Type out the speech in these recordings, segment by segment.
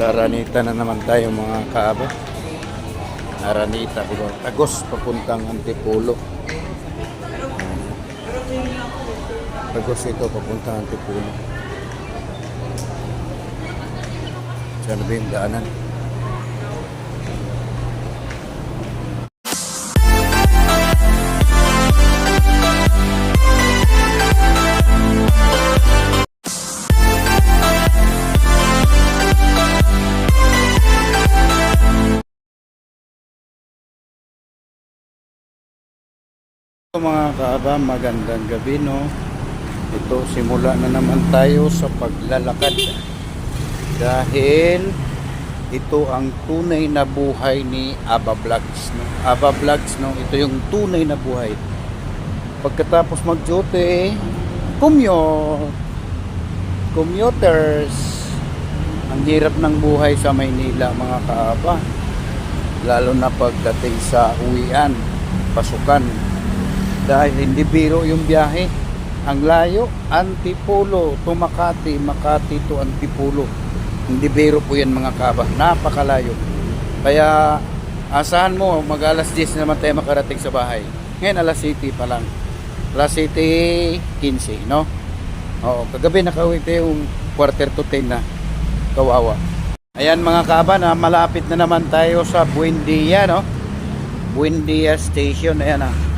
Sa Aranita na naman tayo mga kaaba. Aranita? Tagos papuntang Antipolo. Tagos ito papuntang Antipolo. Saan ba yung daanan? Mga kaaba, magandang gabi no. Ito, simula na naman tayo sa paglalakad. Dahil ito ang tunay na buhay ni Aba Vlogs. No? Aba Vlogs, no? ito yung tunay na buhay. Pagkatapos mag-duty, commute. Commuters. Ang hirap ng buhay sa Maynila mga kaaba. Lalo na pagdating sa uwian, pasukan dahil hindi biro yung biyahe. Ang layo, Antipolo to Makati, Makati to Antipolo. Hindi biro po yan mga kaba. Napakalayo. Kaya asahan mo, mag alas 10 naman tayo makarating sa bahay. Ngayon alas 7 pa lang. Alas 7, 15, no? Oo, kagabi nakauwi tayo yung quarter to 10 na. Kawawa. Ayan mga kaba, na malapit na naman tayo sa Buendia, no? Buendia Station, ayan ah.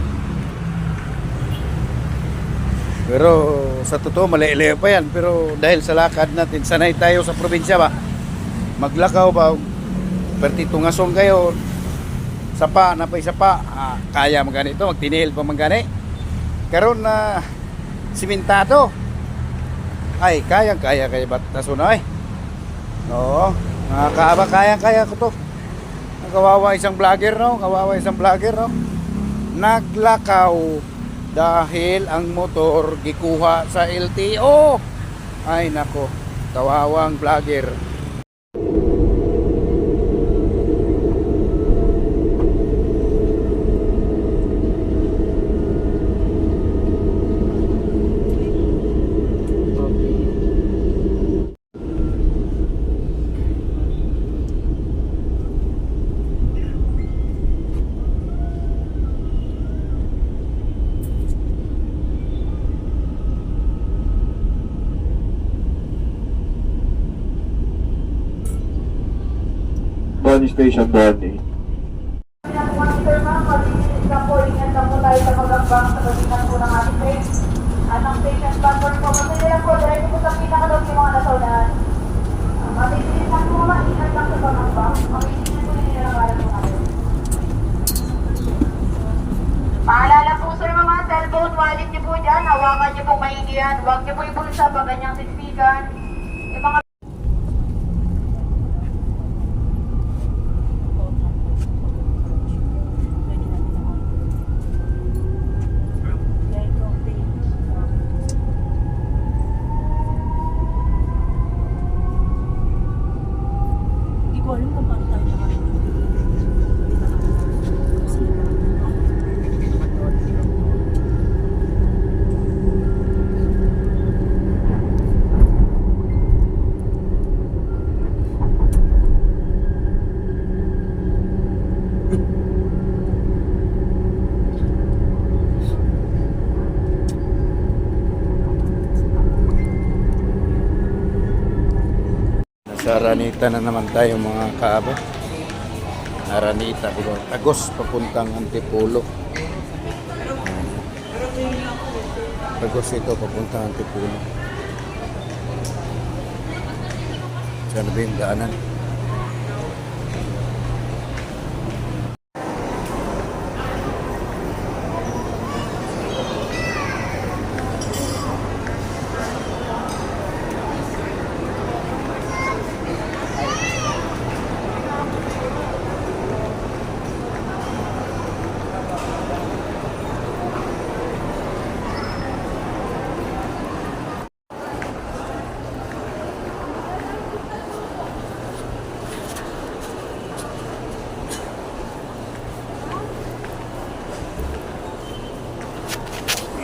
Pero sa totoo, mali pa yan. Pero dahil sa lakad natin, sanay tayo sa probinsya ba? Maglakaw ba? Perti tungasong kayo. Sapa, napay sapa. Ah, kaya maganito, magtinil pa magani. Karon na simentado. Ay, kaya, kaya, kaya ba't nasunay? Oo. Mga kaaba, kaya, kaya ko to. Kawawa isang vlogger, no? Kawawa isang vlogger, no? Naglakaw dahil ang motor gikuha sa LTO. Ay nako, kawawang vlogger. Bonnie Station, Bonnie. Monitor ma'am, malinis na po, ingat lang po tayo sa pagambang sa pagitan po ng ating ang station platform po, masaya lang po, dahil po sa pinakalog yung mga nasaunahan. Mabilis lang po ma'am, ingat lang sa pagambang. Mabilis na po yung nilalakaran po. Paalala po sir mga cellphone, wallet niyo po dyan, hawakan niyo po maigi yan. Huwag niyo po ibulsa pag ganyang sispikan. Nasa Aranita na naman tayo mga kaaba. Aranita? Tagos papuntang Antipolo. Tagos ito papuntang Antipolo. Ba yung daanan?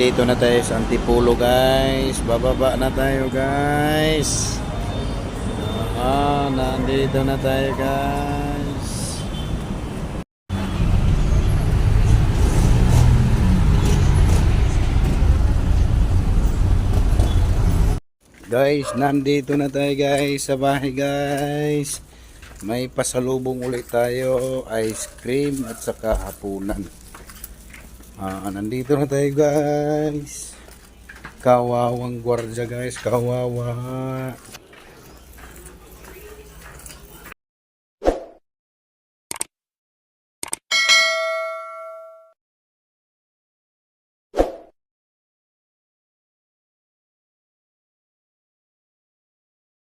Dito na tayo sa Antipolo guys. Bababa na tayo guys. Ah, nandito na tayo guys. Guys, nandito na tayo guys sa bahay guys. May pasalubong ulit tayo, ice cream at saka hapunan. Ah, nandito na tayo guys. Kawawang gwardya guys, kawawa.